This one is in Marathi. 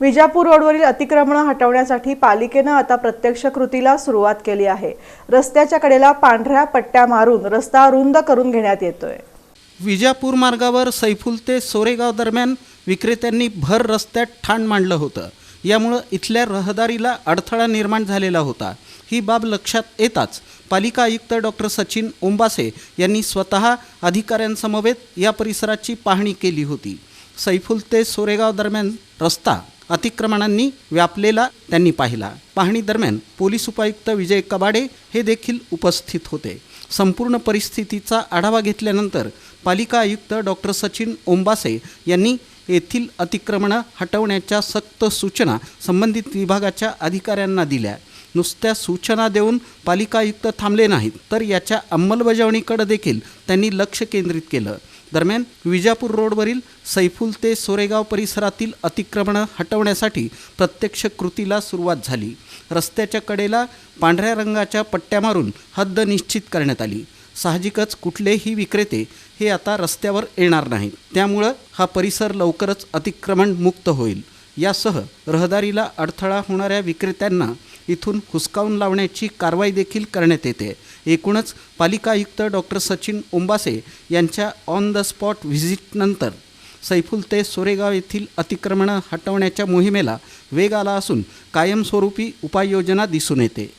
विजापूर रोडवरील अतिक्रमणं हटवण्यासाठी पालिकेनं आता प्रत्यक्ष कृतीला सुरुवात केली आहे. रस्त्याच्या कडेला पांढऱ्या पट्ट्या मारून रस्ता रुंद करून घेण्यात येतोय. विजापूर मार्गावर सैफुल ते सोरेगाव दरम्यान विक्रेत्यांनी भर रस्त्यात ठाण मांडलं होतं. यामुळं इथल्या रहदारीला अडथळा निर्माण झालेला होता. ही बाब लक्षात येताच पालिका आयुक्त डॉक्टर सचिन ओंबासे यांनी स्वतः अधिकाऱ्यांसमवेत या परिसराची पाहणी केली होती. सैफुल ते सोरेगाव दरम्यान रस्ता अतिक्रमणांनी व्यापलेला त्यांनी पाहिला. पाहणी दरम्यान पोलीस उपायुक्त विजय कबाडे हे देखील उपस्थित होते. संपूर्ण परिस्थितीचा आढावा घेतल्यानंतर पालिका आयुक्त डॉक्टर सचिन ओंबासे यांनी येथील अतिक्रमणं हटवण्याच्या सक्त सूचना संबंधित विभागाच्या अधिकाऱ्यांना दिल्या. नुसत्या सूचना देऊन पालिका आयुक्त थांबले नाहीत तर याच्या अंमलबजावणीकडे देखील त्यांनी लक्ष केंद्रित केलं. दरम्यान विजापूर रोडवरील सैफुल ते सोरेगाव परिसरातील अतिक्रमणं हटवण्यासाठी प्रत्यक्ष कृतीला सुरुवात झाली. रस्त्याच्या कडेला पांढऱ्या रंगाच्या पट्ट्या मारून हद्द निश्चित करण्यात आली. साहजिकच कुठलेही विक्रेते हे आता रस्त्यावर येणार नाहीत. त्यामुळं हा परिसर लवकरच अतिक्रमण मुक्त होईल. यासह रहदारीला अडथळा होणाऱ्या विक्रेत्यांना इथून हुसकावून लावण्याची कारवाई देखील करण्यात येते. एकूणच पालिका आयुक्त डॉक्टर सचिन ओंबासे यांच्या ऑन द स्पॉट व्हिजिटनंतर सैफुल ते सोरेगाव येथील अतिक्रमणं हटवण्याच्या मोहिमेला वेग आला असून कायमस्वरूपी उपाययोजना दिसून येते.